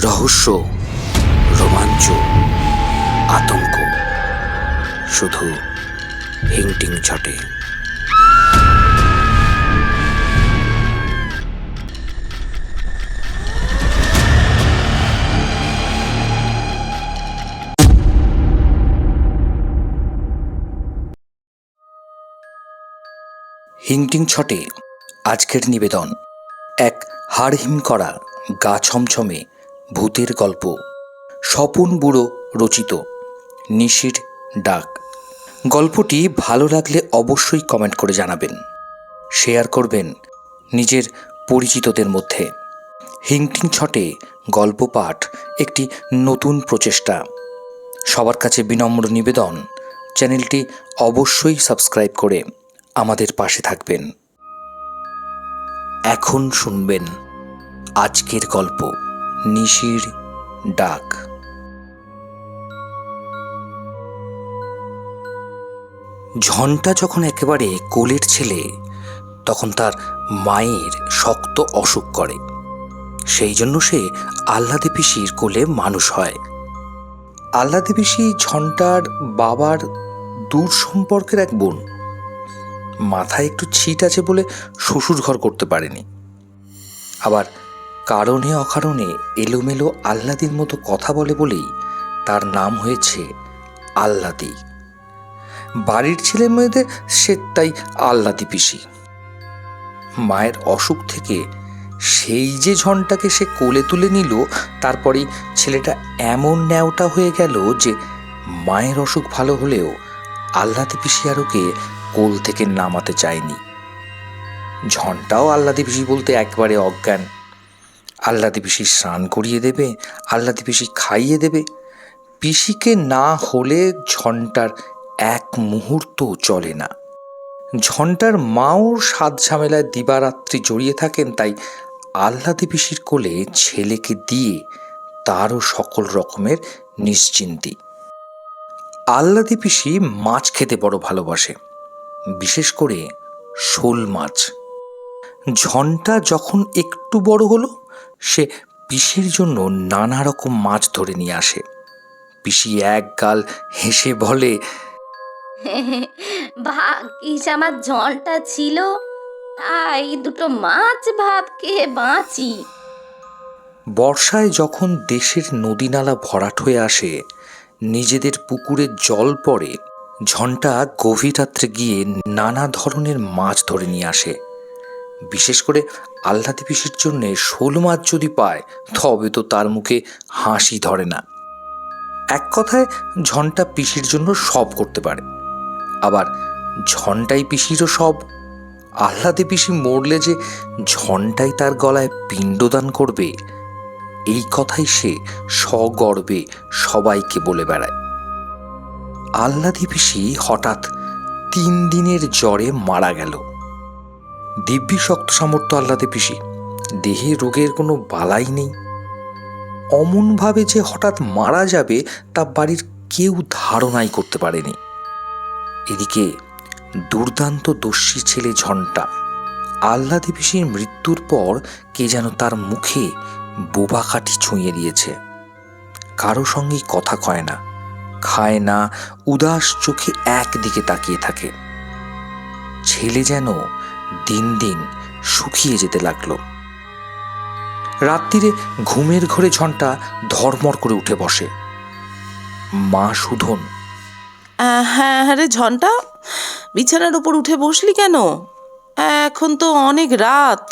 রহস্য, রোমাঞ্চ, আতঙ্ক, শুধু হিংটিং ছটে। হিংটিং ছটে, আজকের নিবেদন। এক হাড়হিম করা গা ছমছমে ভূতের গল্প। স্বপন বুড়ো রচিত। নিশির ডাক। গল্পটি ভালো লাগলে অবশ্যই কমেন্ট করে জানাবেন। শেয়ার করবেন নিজের পরিচিতদের মধ্যে। হিংটিং ছটে গল্প পাঠ একটি নতুন প্রচেষ্টা। সবার কাছে বিনম্র নিবেদন। চ্যানেলটি অবশ্যই সাবস্ক্রাইব করে আমাদের পাশে থাকবেন। এখন শুনবেন আজকের গল্প। নিশির ডাক। ঝন্টা যখন একেবারে কোলের ছেলে, তখন তার মায়ের শক্ত অসুখ করে। সেই জন্য সে আহ্লাদে পিসির কোলে মানুষ হয়। আহ্লাদে পিসি ঝন্টার বাবার দূর সম্পর্কের এক বোন। মাথায় একটু ছিট আছে বলে শ্বশুর ঘর করতে পারেনি। আবার কারণে অকারণে এলোমেলো আহ্লাদির মতো কথা বলে বলেই তার নাম হয়েছে আহ্লাদি। বাড়ির ছেলে মেয়েদের সে তাই আহ্লাদি পিসি। মায়ের অসুখ থেকে সেই যে ঝনটাকে সে কোলে তুলে নিল তারপরেই ছেলেটা এমন ন্যাওটা হয়ে গেল যে মায়ের অসুখ ভালো হলেও আহ্লাদি পিসি আর ওকে কোল থেকে নামাতে চায়নি। ঝনটাও আহ্লাদি পিসি বলতে একবারে অজ্ঞান। আহ্লাদি পিসি স্নান করিয়ে দেবে আহ্লাদি পিসি খাইয়ে দেবে। পিসিকে না হলে ঝন্টার এক মুহূর্ত চলে না। ঝন্টার মাও সাত ঝামেলায় দিবারাত্রি জড়িয়ে থাকেন, তাই আহ্লাদি পিসির কোলে ছেলেকে দিয়ে তারও সকল রকমের নিশ্চিন্তি। আহ্লাদি পিসি মাছ খেতে বড় ভালোবাসে, বিশেষ করে শোল মাছ। ঝন্টা যখন একটু বড় হলো সে পিসির জন্য নানা রকম মাছ ধরে নিয়ে আসে। পিসি এক গাল হেসে বলে ভাগ্যিস আমার জলটা ছিল তাই দুটো মাছ ভাত খেয়ে বাঁচি। বর্ষায় যখন দেশের নদীনালা ভরাট হয়ে আসে নিজেদের পুকুরে জল পড়ে ঝন্টা গভীর রাত্রে গিয়ে নানা ধরনের মাছ ধরে নিয়ে আসে। বিশেষ করে আহ্লাদি পিসির জন্যে শোল মাছ যদি পায়, তবে তো তার মুখে হাসি ধরে না। এক কথায়, ঝন্টা পিসির জন্য সব করতে পারে। আবার ঝন্টাই পিসিরও সব। আহ্লাদে পিসি মরলে যে ঝন্টাই তার গলায় পিণ্ডদান করবে, এই কথাই সে সগর্বে সবাইকে বলে বেড়ায়। আহ্লাদি পিসি হঠাৎ তিন দিনের জ্বরে মারা গেল। দিব্যি শক্ত সামর্থ্য আহ্লাদে পিসি দেহে রোগের কোনো বালাই নেই। অমনভাবে যে হঠাৎ মারা যাবে, তা বাড়ির কেউ ধারণাই করতে পারেনি। এদিকে দুর্দান্ত দস্যি ছেলে ঝন্টা। আল্লাদে পিসির মৃত্যুর পর কে যেন তার মুখে বোবা কাঠি ছুঁয়ে দিয়েছে। কারও সঙ্গেই কথা কয় না, খায় না, উদাস চোখে একদিকে তাকিয়ে থাকে। ছেলে যেন দিন দিন শুকিয়ে যেতে লাগল। রাত্রিরে ঘুমের ঘরে ঝন্টা ধর্মর করে উঠে বসে। মা সুধন হ্যাঁ হ্যাঁ রে ঝন্টা বিছানার উপর উঠে বসলি কেন? এখন তো অনেক রাত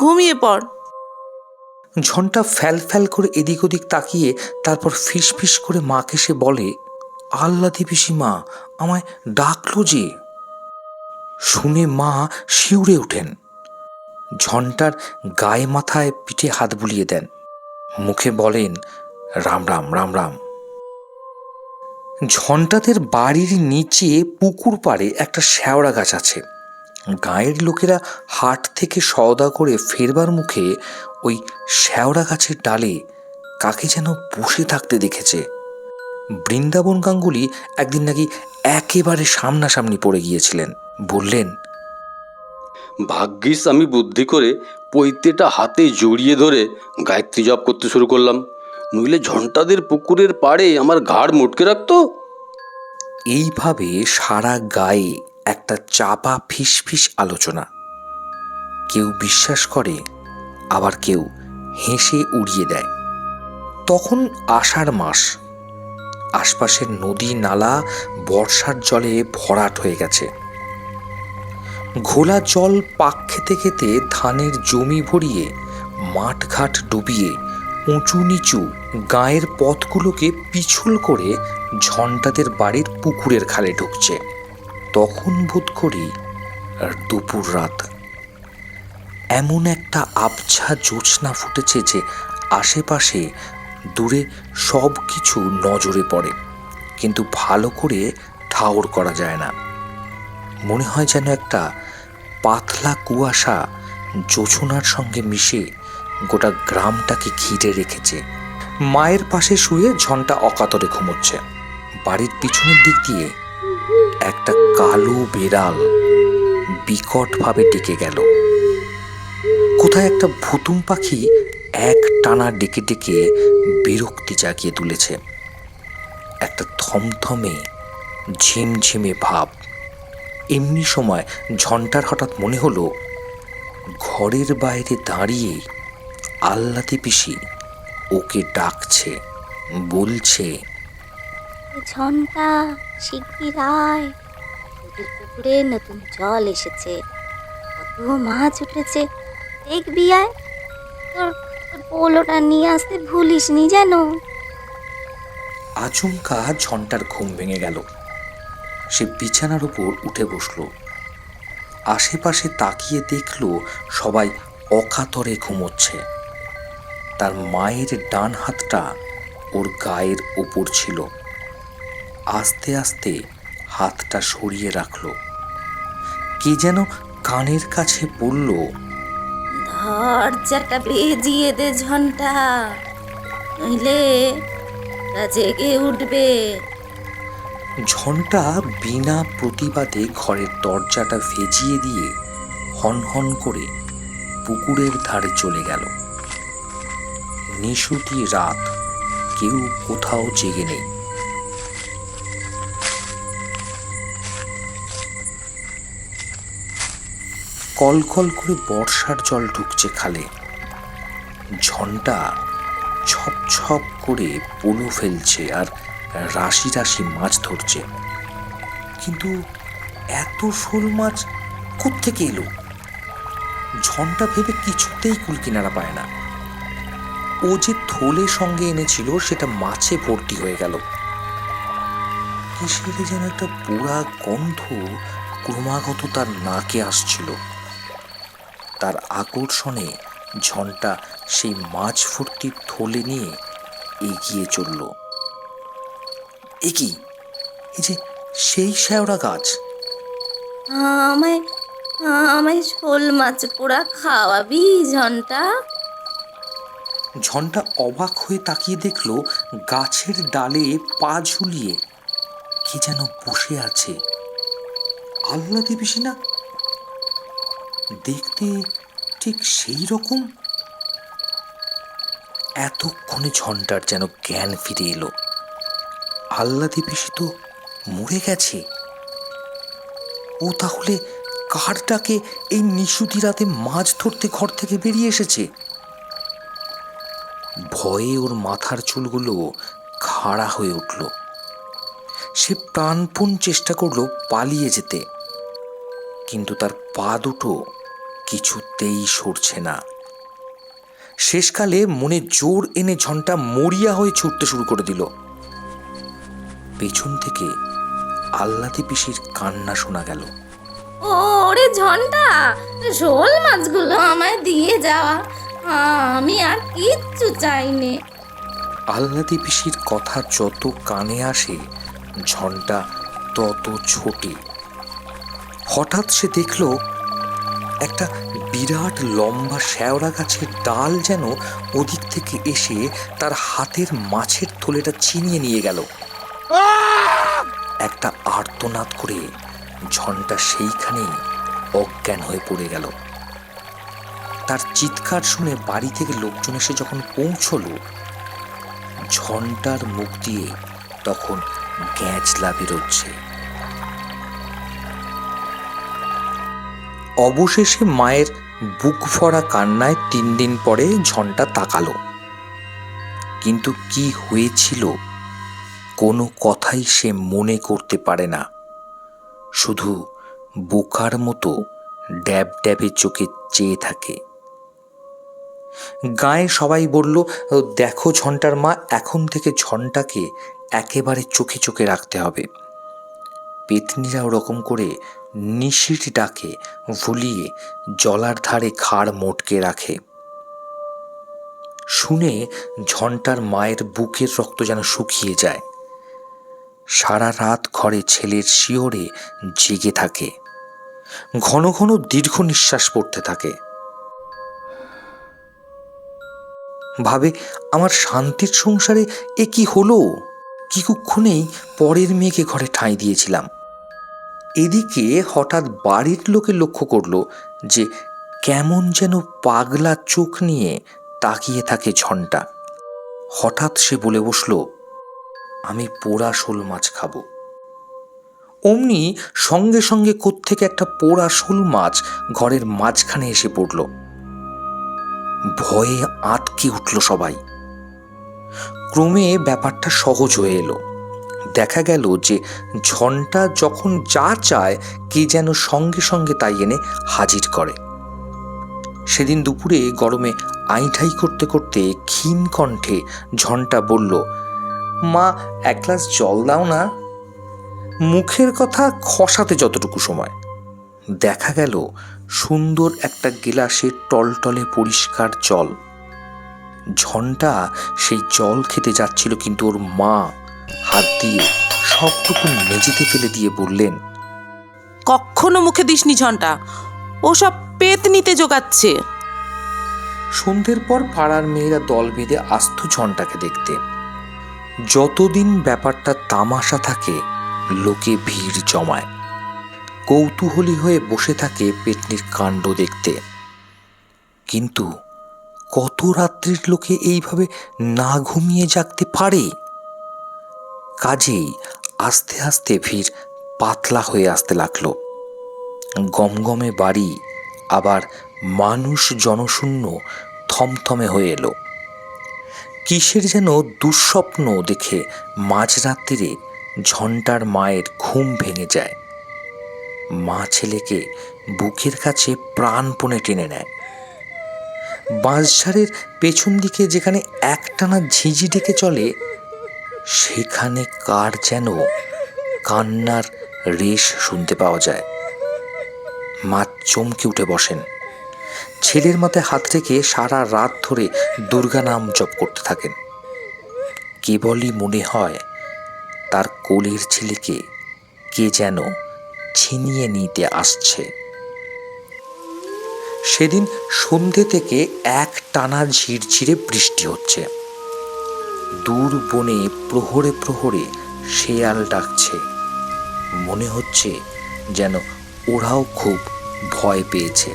ঘুমিয়ে পড়। ঝন্টা ফ্যাল ফ্যাল করে এদিক ওদিক তাকিয়ে তারপর ফিস ফিস করে মাকে সে বলে আল্লাদি পিসিমা আমায় ডাকলো যে। শুনে মা শিউরে ওঠেন। ঝন্টার গায়ে মাথায় পিঠে হাত বুলিয়ে দেন। মুখে বলেন, রাম রাম রাম রাম। ঝন্টাদের বাড়ির নিচে পুকুর পাড়ে একটা শ্যাওড়া গাছ আছে। গাঁয়ের লোকেরা হাট থেকে সওদা করে ফেরবার মুখে ওই শ্যাওড়া গাছের ডালে কাকে যেন বসে থাকতে দেখেছে। বৃন্দাবন গাঙ্গুলি একদিন নাকি একেবারে সামনাসামনি পড়ে গিয়েছিলেন। বললেন ভাগ্যিস আমি বুদ্ধি করে পৈতেটা হাতে জড়িয়ে ধরে গায়ত্রী জপ করতে শুরু করলাম। নইলে ঝন্টাদের পুকুরের পাড়ে আমার ঘাড় মুটকে রাখতো? এইভাবে সারা গায়ে একটা চাপা ফিসফিস আলোচনা। কেউ বিশ্বাস করে আবার কেউ হেসে উড়িয়ে দেয়। তখন আষাঢ় মাস। আশপাশের নদী নালা বর্ষার জলে ভরাট হয়ে গেছে। ঘোলা জল পাক খেতে খেতে ধানের জমি ভরিয়ে, মাঠঘাট ডুবিয়ে, উঁচু নিচু গায়ের পথগুলোকে পিছল করে ঝন্টাদের বাড়ির পুকুরের খালে ঢুকছে। তখন বোধ করি দুপুর রাত। এমন একটা আবছা জোৎস্না ফুটেছে যে আশেপাশে দূরে সব কিছু নজরে পড়ে, কিন্তু ভালো করে ঠাউর করা যায় না। মনে হয় যেন একটা পাতলা কুয়াশা জোছনার সঙ্গে মিশে গোটা গ্রামটাকে ঘিরে রেখেছে। মায়ের পাশে শুয়ে ঝনটা অকাতরে ঘুমোচ্ছে। বাড়ির পিছনের দিক দিয়ে একটা কালো বেড়াল বিকটভাবে ডেকে গেল। কোথায় একটা ভুতুম পাখি টানা ডেকে ডেকে বিরক্তি জাগিয়ে তুলেছে। একটা থমথমে, ঝিমঝিমে ভাব। এমনি সময় ঝন্টার হঠাৎ মনে হলো, ঘরের বাইরে দাঁড়িয়ে আল্লাদি পিসি ওকে ডাকছে, বলছে, ঝন্টা, শিগগির পুকুরে নতুন জল এসেছে। কত মাছ উঠেছে। দেখবি আয়। তোর পোলোটা নিয়ে আসতে ভুলিস নি যেন আচমকা ঝন্টার ঘুম ভেঙে গেল। সে বিছানার উপর উঠে বসল। আশেপাশে তাকিয়ে দেখল সবাই অকাতরে ঘুমোচ্ছে। তার মায়ের ডান হাতটা ওর গায়ের ওপর ছিল। আস্তে আস্তে হাতটা সরিয়ে রাখল। কে যেন কানের কাছে বলল দরজাটা বেজিয়ে দে ঝন্টা। নইলে জেগে উঠবে। ঝন্টা বিনা প্রতিবাদে ঘরের দরজাটা ভেজিয়ে দিয়ে হন হন করে পুকুরের ধারে চলে গেল। নিশুতি রাত, কেউ কোথাও জেগে নেই। কলকল করে বর্ষার জল ঢুকছে খালে। ঝন্টা ছপ ছপ করে পোলো ফেলছে আর রাশি রাশি মাছ ধরছে। কিন্তু এত শোল মাছ কোত্থেকে এলো? ঝনটা ভেবে কিছুতেই কুল কিনারা পায় না। ও যে থলে সঙ্গে এনেছিল সেটা মাছে ভর্তি হয়ে গেল। কিসের যেন একটা পোড়া গন্ধ ক্রমাগত তার নাকে আসছিল। তার আকর্ষণে ঝনটা সেই মাছ ভর্তি থলে নিয়ে এগিয়ে চলল। এ কি? এই যে সেই শ্যাওড়া গাছ। আমায় আমায় শোল মাছ পোড়া খাওয়াবি ঝন্টা। ঝনটা অবাক হয়ে তাকিয়ে দেখল গাছের ডালে পা ঝুলিয়ে কি যেন বসে আছে। আল্লাদি পিসি না দেখতে ঠিক সেই রকম? এতক্ষণে ঝন্টার যেন জ্ঞান ফিরে এলো। আল্লাদি পিসি তো মরে গেছে। ও তাহলে কারটাকে এই নিশুতি রাতে মাছ ধরতে ঘর থেকে বেরিয়ে এসেছে? ভয়ে ওর মাথার চুলগুলো খাড়া হয়ে উঠল। সে প্রাণপণ চেষ্টা করল পালিয়ে যেতে। কিন্তু তার পা দুটো কিছুতেই সরছে না। শেষকালে মনে জোর এনে ঝনটা মরিয়া হয়ে ছুটতে শুরু করে দিল। পেছন থেকে আল্লাদি পিসির কান্না শোনা গেল। ওরে ঝন্টা শোল মাছগুলো আমায় দিয়ে যাওয়া আমি আর কিচ্ছু চাইনি আহ্লাদি পিসির কথা যত কানে আসে ঝনটা তত ছোটে। হঠাৎ সে দেখল একটা বিরাট লম্বা শ্যাওড়া গাছের ডাল যেন ওদিক থেকে এসে তার হাতের মাছের থলেটা ছিনিয়ে নিয়ে গেল। একটা আর্তনাদ করে ঝনটা সেইখানেই অজ্ঞান হয়ে পড়ে গেল। তার চিৎকার শুনে বাড়ি থেকে লোকজন এসে যখন পৌঁছলো, ঝন্টার মুখ দিয়ে তখন গ্যাঁচলা বেরোচ্ছে। অবশেষে মায়ের বুক ভরা কান্নায় তিন দিন পরে ঝন্টা তাকালো। কিন্তু কি হয়েছিল? কোনো কথাই সে মনে করতে পারে না। শুধু বোকার মতো ড্যাব ড্যাবে চোখে চেয়ে থাকে। গায়ে সবাই বলল, দেখো ঝন্টার মা, এখন থেকে ঝন্টাকে একেবারে চোখে চোখে রাখতে হবে। পেতনিরা ওরকম করে নিশির ডাকে ভুলিয়ে জলার ধারে খাড় মোটকে রাখে। শুনে ঝন্টার মায়ের বুকের রক্ত যেন শুকিয়ে যায়। সারা রাত ঘরে ছেলের শিওরে জেগে থাকে। ঘন ঘন দীর্ঘ নিঃশ্বাস পড়তে থাকে। ভাবে, আমার শান্তির সংসারে এ কি হলো? কি কুক্ষণেই পরের মেয়েকে ঘরে ঠাঁই দিয়েছিলাম। এদিকে হঠাৎ বাড়ির লোকে লক্ষ্য করল যে কেমন যেন পাগলা চোখ নিয়ে তাকিয়ে থাকে ঝন্টা। হঠাৎ সে বলে বসল, আমি পোড়া শোল মাছ খাব। অমনি সঙ্গে সঙ্গে কোত্থেকে একটা পোড়া শোল মাছ ঘরের মাঝখানে এসে পড়ল। ভয়ে আটকে উঠল সবাই। ক্রমে ব্যাপারটা সহজ হয়ে এলো। দেখা গেল যে ঝন্টা যখন যা চায়, কে যেন সঙ্গে সঙ্গে তাই এনে হাজির করে। সেদিন দুপুরে গরমে আইঠাই করতে করতে ক্ষীণ কণ্ঠে ঝন্টা বলল, মা, এক গ্লাস জল দাও না। মুখের কথা খসাতে যতটুকু সময়। দেখা গেল সুন্দর একটা গিলাসে টলটলে পরিষ্কার জল। ঝন্টা সেই জল খেতে যাচ্ছিল কিন্তু ওর মা হাত দিয়ে সবটুকু মেঝেতে ফেলে দিয়ে বললেন কখনো মুখে দিসনি ঝন্টা? ওসব পেত নিতে জোগাচ্ছে। সন্ধ্যের পর পাড়ার মেয়েরা দল বেঁধে আস্ত ঝন্টাকে দেখতে। যতদিন ব্যাপারটা তামাশা থাকে লোকে ভিড় জমায়। কৌতূহলী হয়ে বসে থাকে পেটনির কাণ্ড দেখতে। কিন্তু কত রাত্রির লোকে এইভাবে না ঘুমিয়ে জাগতে পারে? কাজেই আস্তে আস্তে ভিড় পাতলা হয়ে আসতে লাগল। গমগমে বাড়ি আবার মানুষ জনশূন্য থমথমে হয়ে এলো। কিসের যেন দুঃস্বপ্ন দেখে মাঝরাত্রিরে ঝন্টার মায়ের ঘুম ভেঙে যায়। মা ছেলেকে বুকের কাছে প্রাণপণে টেনে নেয়। বাঁশঝাড়ের পেছন দিকে যেখানে একটানা ঝিঝি ডেকে চলে, সেখানে কার যেন কান্নার রেশ শুনতে পাওয়া যায়। মা চমকে উঠে বসেন। ছেলের মাথায় হাত রেখে সারা রাত ধরে দুর্গা নাম জপ করতে থাকেন। কেবলই মনে হয় তার কোলের ছেলেকে কে যেন ছিনিয়ে নিতে আসছে। সেদিন সন্ধে থেকে এক টানা ঝিরঝিরে বৃষ্টি হচ্ছে। দূর বনে প্রহরে প্রহরে শেয়াল ডাকছে। মনে হচ্ছে যেন ওরাও খুব ভয় পেয়েছে।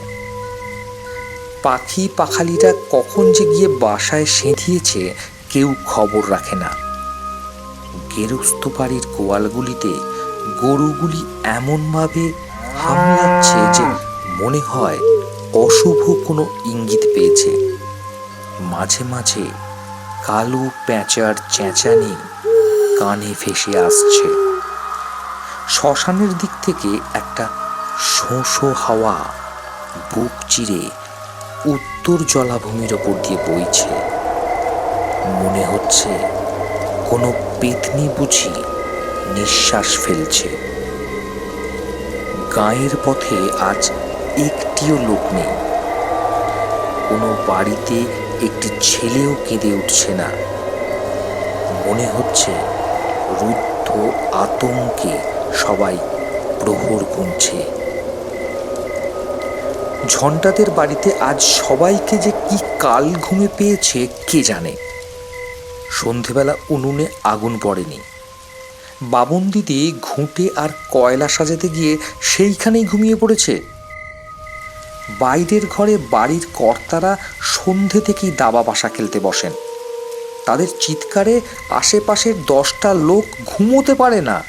পাখি পাখালিরা কখন যে গিয়ে বাসায় সেঁধিয়েছে কেউ খবর রাখে না। গেরস্ত বাড়ির গোয়ালগুলিতে গরুগুলি এমনভাবে হামলাচ্ছে যে মনে হয় অশুভ কোনো ইঙ্গিত পেয়েছে। মাঝে মাঝে কালো প্যাঁচার চেঁচানি কানে ভেসে আসছে। শ্মশানের দিক থেকে একটা শোঁশো হাওয়া বুক চিরে উত্তর জলাভূমির ওপর দিয়ে বইছে। মনে হচ্ছে কোনো পেতনি বুঝি নিঃশ্বাস ফেলছে। গায়ের পথে আজ একটিও লোক নেই। কোনো বাড়িতে একটি ছেলেও কেঁদে উঠছে না। মনে হচ্ছে রুদ্ধ আতঙ্কে সবাই প্রহর গুনছে। ঝন্টাদের বাড়িতে আজ সবাইকে যে কি কাল ঘুমে পেয়েছে, কে জানে? সন্ধেবেলা উনুনে আগুন পড়েনি। বাবন দিদি ঘুঁটে আর কয়লা সাজাতে গিয়ে সেইখানেই ঘুমিয়ে পড়েছে। বাইরের ঘরে বাড়ির কর্তারা সন্ধে থেকেই দাবা বাসা খেলতে বসেন। তাদের চিৎকারে আশেপাশের দশটা লোক ঘুমোতে পারে না।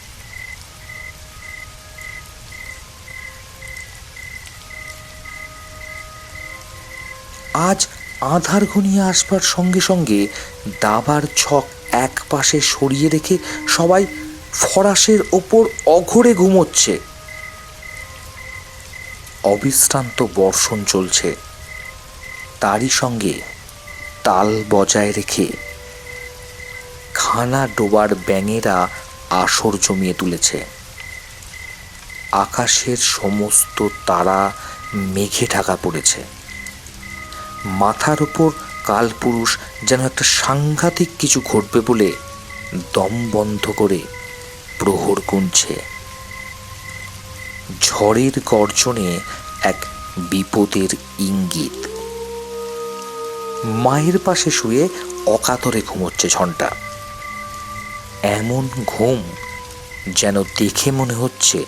আজ আধার ঘনিয়ে আসবার সঙ্গে সঙ্গে দাবার ছক এক পাশে সরিয়ে রেখে সবাই ফরাসের ওপর অঘরে ঘুমোচ্ছে। অবিশ্রান্ত বর্ষণ চলছে। তারই সঙ্গে তাল বজায় রেখে খানা ডোবার ব্যাঙেরা আসর জমিয়ে তুলেছে। আকাশের সমস্ত তারা মেঘে ঢাকা পড়েছে। মাথার ওপর কালপুরুষ যেন একটা সাংঘাতিক কিছু ঘটবে বলে দম বন্ধ করে প্রহর গুনছে। ঝড়ের গর্জনে এক বিপদের ইঙ্গিত। মায়ের পাশে শুয়ে অকাতরে ঘুমোচ্ছে ঝন্টা। এমন ঘুম যেন দেখে মনে হচ্ছে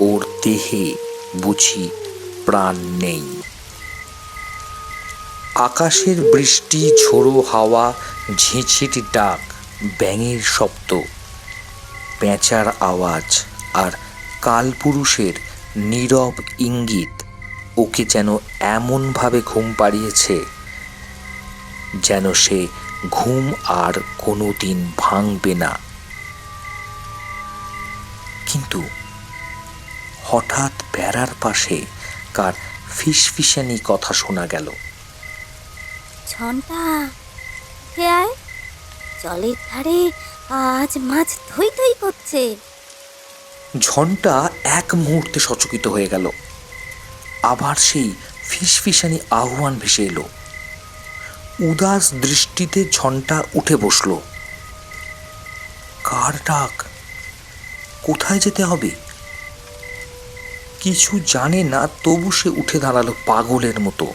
ওর দেহে বুঝি প্রাণ নেই। আকাশের বৃষ্টি, ঝোড়ো হাওয়া ঝিঁঝিট ডাক, ব্যাঙের শব্দ, পেঁচার আওয়াজ আর কালপুরুষের নীরব ইঙ্গিত ওকে যেন এমনভাবে ঘুম পাড়িয়েছে যেন সে ঘুম আর কোনো দিন ভাঙবে না। কিন্তু হঠাৎ বেড়ার পাশে কার ফিসফিসানি কথা শোনা গেল। উঠে জলের ধারে আজ মাছ থই থই করছে। ঝনটা এক মুহূর্তে সচকিত হয়ে গেল। আবার সেই ফিসফিসানি আহ্বান ভেসে এলো। উদাস দৃষ্টিতে ঝনটা উঠে বসল। কার ডাক? কোথায় যেতে হবে? কিছু জানে না, তবু সে উঠে দাঁড়াল পাগলের মতো।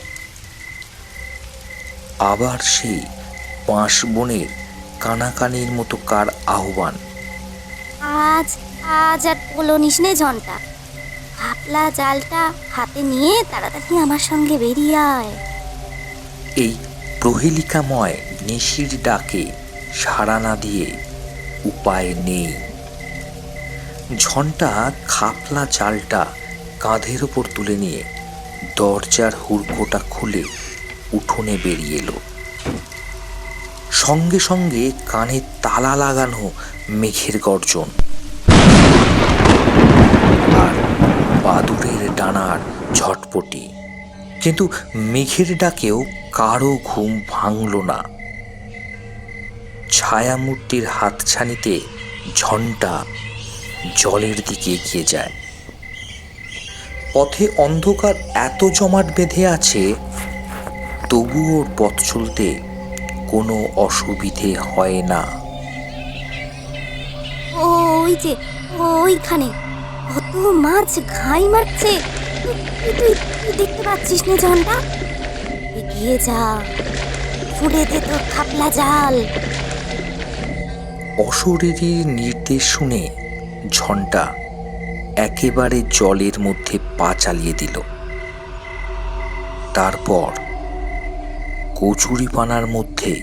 আবার সেই পাঁশ বনের কানাকানির মতো কার আহ্বান। আজ আজ আর পোলো নিস নে ঝন্টা। ভাবলা জালটা হাতে নিয়ে তাড়াতাড়ি আমার সঙ্গে বেরিয়ে আয়। এই প্রহেলিকাময় নিশির ডাকে সাড়া না দিয়ে উপায় নেই। ঝনটা খাপলা জালটা কাঁধের ওপর তুলে নিয়ে দরজার হুড়কোটা খুলে উঠোনে বেরিয়ে এলো। সঙ্গে সঙ্গে কানে তালা লাগানো মেঘের গর্জন আর বাদুরের ডানার ঝটপটি। কিন্তু মেঘের ডাকেও কারও ঘুম ভাঙল না। ছায়ামূর্তির হাতছানিতে ঝন্টা জলের দিকে এগিয়ে যায়। পথে অন্ধকার এত জমাট বেঁধে আছে তবু ওর পথ চলতে কোনো অসুবিধে হয় না। ওই যে, ওইখানে। কত মাছ ঘাই মারছে। তুই দেখতে পাচ্ছিস না ঝন্টা এগিয়ে যা। ফুলে দে তোর খাপলা জাল। অশরীরীর নির্দেশ শুনে ঝন্টা একেবারে জলের মধ্যে পা চালিয়ে দিল। তারপর কচুরিপানার মধ্যে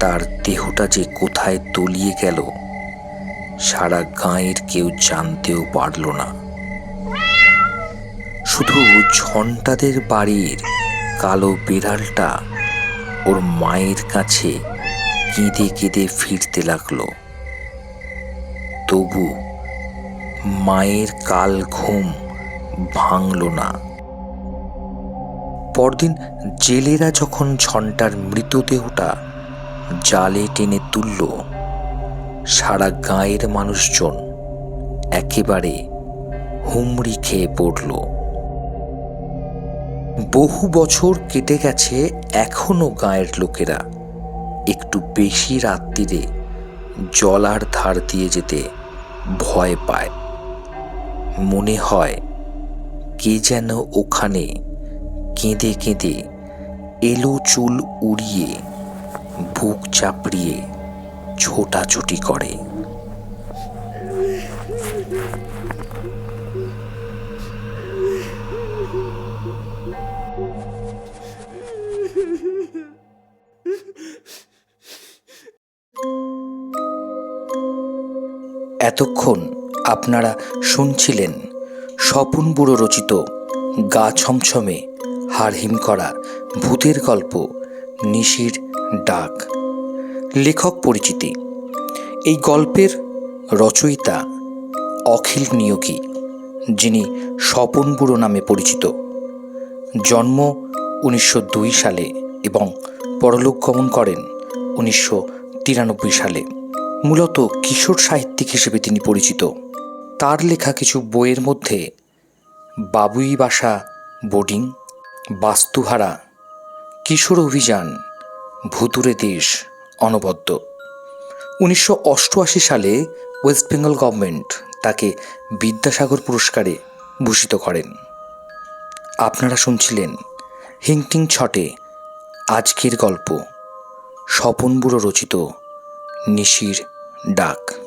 তার দেহটা যে কোথায় তলিয়ে গেল, সারা গাঁয়ের কেউ জানতেও পারল না। শুধু ঝন্টাদের বাড়ির কালো বিড়ালটা ওর মায়ের কাছে কেঁদে কেঁদে ফিরতে লাগল। তবু মায়ের কাল ঘুম ভাঙল না। পরদিন জেলেরা যখন ঝন্টার মৃতদেহটা জালে টেনে তুলল, সারা গাঁয়ের মানুষজন একেবারে হুমড়ি খেয়ে পড়ল। বহু বছর কেটে গেছে এখনও গাঁয়ের লোকেরা। একটু বেশি রাত্রিরে জলার ধার দিয়ে যেতে ভয় পায়। মনে হয় কে যেন ওখানে কেঁদে কেঁদে এলো চুল উড়িয়ে, বুক চাপড়িয়ে ছোটাছুটি করে। এতক্ষণ আপনারা শুনছিলেন স্বপন বুড়ো রচিত গা ছমছমে হাড়হিম করা ভূতের গল্প, নিশির ডাক। লেখক পরিচিতি। এই গল্পের রচয়িতা অখিল নিয়োগী, যিনি স্বপন বুড়ো নামে পরিচিত। জন্ম উনিশশো দুই সালে এবং পরলোক গমন করেন উনিশশো তিরানব্বই সালে। মূলত কিশোর সাহিত্যিক হিসেবে তিনি পরিচিত। তার লেখা কিছু বইয়ের মধ্যে বাবুই বাসা বোর্ডিং, বাস্তুহারা, কিশোর অভিযান, ভুতুরে দেশ, অনবদ্য। উনিশশো অষ্টআশি সালে ওয়েস্ট বেঙ্গল গভর্নমেন্ট তাকে বিদ্যাসাগর পুরস্কারে ভূষিত করেন। আপনারা শুনছিলেন হিংটিং ছটে, আজকের গল্প, স্বপন বুড়ো রচিত নিশির ডাক।